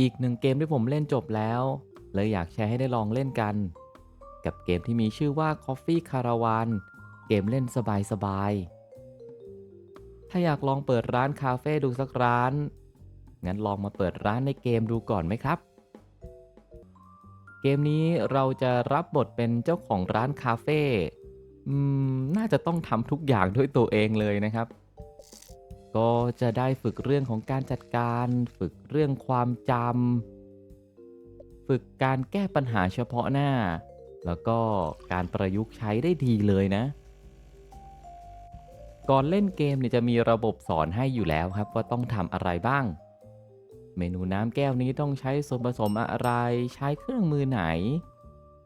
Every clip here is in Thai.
อีกหนึ่งเกมที่ผมเล่นจบแล้ว เลยอยากแชร์ให้ได้ลองเล่นกัน กับเกมที่มีชื่อว่า Coffee Caravan เกมเล่นสบายๆ ถ้าอยากลองเปิดร้านคาเฟ่ดูสักร้าน งั้นลองมาเปิดร้านในเกมดูก่อนไหมครับ เกมนี้เราจะรับบทเป็นเจ้าของร้านคาเฟ่อืมน่าจะต้องทำทุกอย่างด้วยตัวเองเลยนะครับ ก็จะได้ฝึกเรื่องของการจัดการ ฝึกเรื่องความจำฝึกการแก้ปัญหาเฉพาะหน้า แล้วก็การประยุกต์ใช้ได้ดีเลยนะ ก่อนเล่นเกมเนี่ยจะมีระบบสอนให้อยู่แล้วครับว่าต้องทำอะไรบ้าง เมนูน้ำแก้วนี้ต้องใช้ส่วนผสมอะไร ใช้เครื่องมือไหน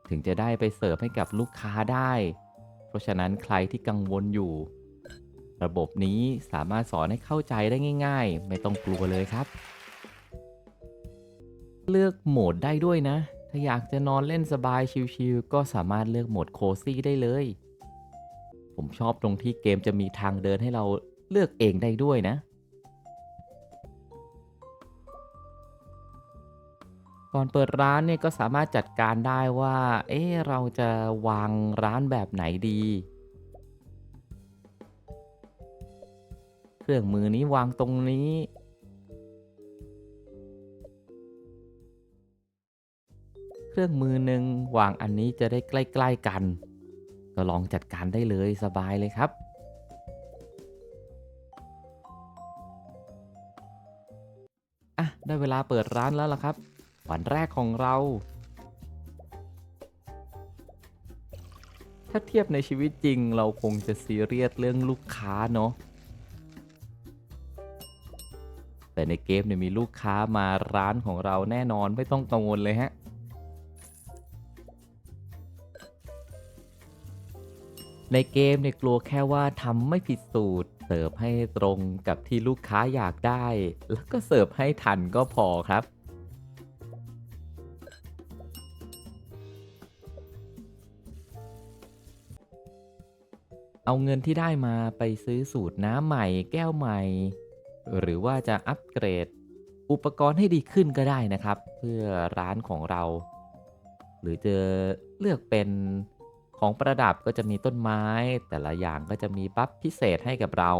ถึงจะได้ไปเสิร์ฟให้กับลูกค้าได้ เพราะฉะนั้นใครที่กังวลอยู่ ระบบนี้สามารถสอนให้เข้าใจได้ง่าย ๆ ไม่ต้องกลัวเลยครับ เลือกโหมดได้ด้วยนะ ถ้าอยากจะนอนเล่นสบายชิลๆก็สามารถเลือกโหมดโคซี่ได้เลย ผมชอบตรงที่เกมจะมีทางเดินให้เราเลือกเองได้ด้วยนะ ก่อนเปิดร้านเนี่ยก็สามารถจัดการได้ว่า เอ๊ะเราจะวางร้านแบบไหนดี เครื่องมือนี้วางตรงนี้ เครื่องมือหนึ่งวางอันนี้จะได้ใกล้ๆกัน ก็ลองจัดการได้เลยสบายเลยครับอะได้เวลาเปิดร้านแล้วล่ะครับ วันแรกของเรา ถ้าเทียบในชีวิตจริงเราคงจะซีเรียสเรื่องลูกค้าเนาะ แต่ในเกมเนี่ยมีลูกค้ามาร้านของเราแน่นอนไม่ต้องกังวลเลยฮะในเกมเนี่ยกลัวแค่ว่าทำไม่ผิดสูตร เสิร์ฟให้ตรงกับที่ลูกค้าอยากได้ แล้วก็เสิร์ฟให้ทันก็พอครับ เอาเงินที่ได้มาไปซื้อสูตรน้ำใหม่แก้วใหม่ หรือว่าจะอัปเกรดอุปกรณ์ให้ดีขึ้นก็ได้นะครับ เพื่อร้านของเรา หรือจะเลือกเป็นของประดับก็จะมีต้นไม้ แต่ละอย่างก็จะมีบัฟพิเศษให้กับเรา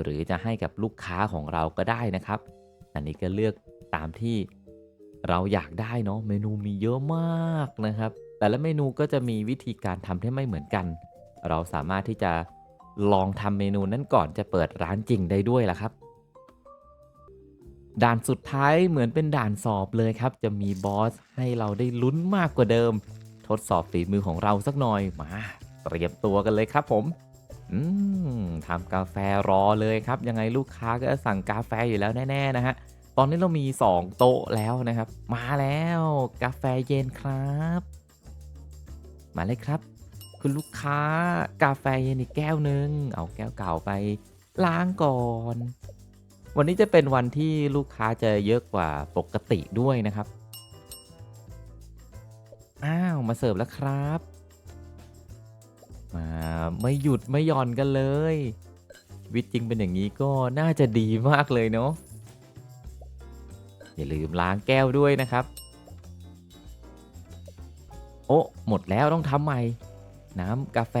หรือจะให้กับลูกค้าของเราก็ได้นะครับ อันนี้ก็เลือกตามที่เราอยากได้เนาะเมนูมีเยอะมากนะครับ แต่ละเมนูก็จะมีวิธีการทำที่ไม่เหมือนกัน เราสามารถที่จะลองทำเมนูนั้นก่อนจะเปิดร้านจริงได้ด้วยล่ะครับ ด่านสุดท้ายเหมือนเป็นด่านสอบเลยครับ จะมีบอสให้เราได้ลุ้นมากกว่าเดิม ทดสอบฝีมือของเราสักหน่อยมาเตรียมตัวกันเลยครับผมอืมทำกาแฟรอเลยครับ ยังไงลูกค้าก็สั่งกาแฟอยู่แล้วแน่ๆนะฮะตอนนี้เรามี 2 โต๊ะแล้วนะครับ มาแล้วกาแฟเย็นครับ มาเลยครับ คุณลูกค้ากาแฟเย็นอีกแก้วหนึ่งเอาแก้วเก่าไปล้างก่อน วันนี้จะเป็นวันที่ลูกค้าจะเยอะกว่าปกติด้วยนะครับ อ้าว มาเสิร์ฟแล้วครับ มาไม่หยุดไม่หย่อนกันเลยวิตจริงเป็นอย่างนี้ก็น่าจะดีมากเลยเนาะ อย่าลืมล้างแก้วด้วยนะครับ โอ้หมดแล้วต้องทำใหม่ น้ำกาแฟ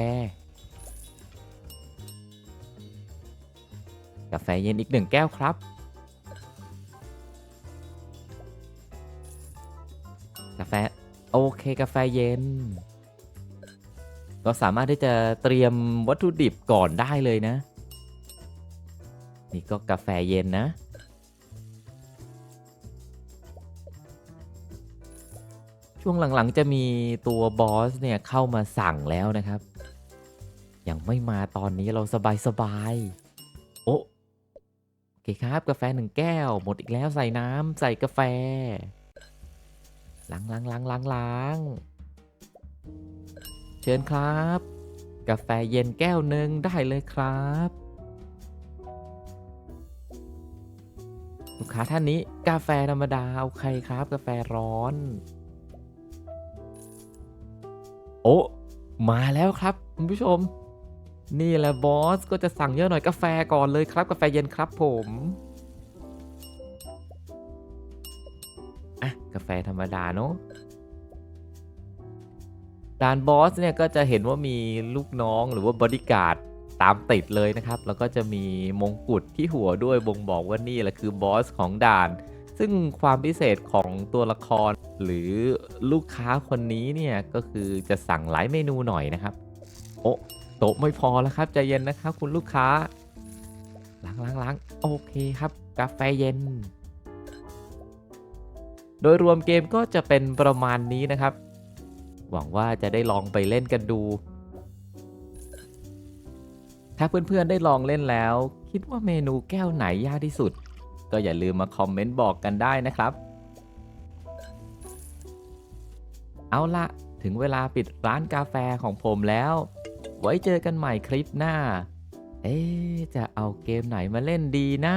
กาแฟเย็นอีกหนึ่งแก้วครับ กาแฟโอเคกาแฟเย็น ก็สามารถที่จะเตรียมวัตถุดิบก่อนได้เลยนะ นี่ก็กาแฟเย็นนะช่วงหลังๆ จะมีตัวบอสเนี่ยเข้ามาสั่งแล้วนะครับ ยังไม่มาตอนนี้เราสบายๆ โอ้ เคครับ กาแฟหนึ่งแก้ว หมดอีกแล้วใส่น้ำใส่กาแฟล้างล้างล้างล้างล้างเชิญครับ กาแฟเย็นแก้วหนึ่งได้เลยครับ ลูกค้าท่านนี้กาแฟธรรมดาโอเคครับ กาแฟร้อน โอ้มาแล้วครับ คุณผู้ชม นี่แหละบอสก็จะสั่งเยอะหน่อยกาแฟก่อนเลยครับกาแฟเย็นครับผมอะกาแฟธรรมดาเนาะด่านบอสเนี่ยก็จะเห็นว่ามีลูกน้องหรือว่าบอดี้การ์ดตามติดเลยนะครับ แล้วก็จะมีมงกุฎที่หัวด้วยบ่งบอกว่านี่แหละคือบอสของด่าน ซึ่งความพิเศษของตัวละคร หรือลูกค้าคนนี้เนี่ยก็คือจะสั่งหลายเมนูหน่อยนะครับ โอ้ ต๊ะไม่พอแล้วครับใจเย็นนะครับ คุณลูกค้าล้างล้างล้างโอเคครับ กาแฟเย็น โดยรวมเกมก็จะเป็นประมาณนี้นะครับ หวังว่าจะได้ลองไปเล่นกันดู ถ้าเพื่อนๆได้ลองเล่นแล้ว คิดว่าเมนูแก้วไหนยากที่สุด ก็อย่าลืมมาคอมเมนต์บอกกันได้นะครับ เอาละถึงเวลาปิดร้านกาแฟของผมแล้ว ไว้เจอกันใหม่คลิปหน้า เอ๊จะเอาเกมไหนมาเล่นดีนะ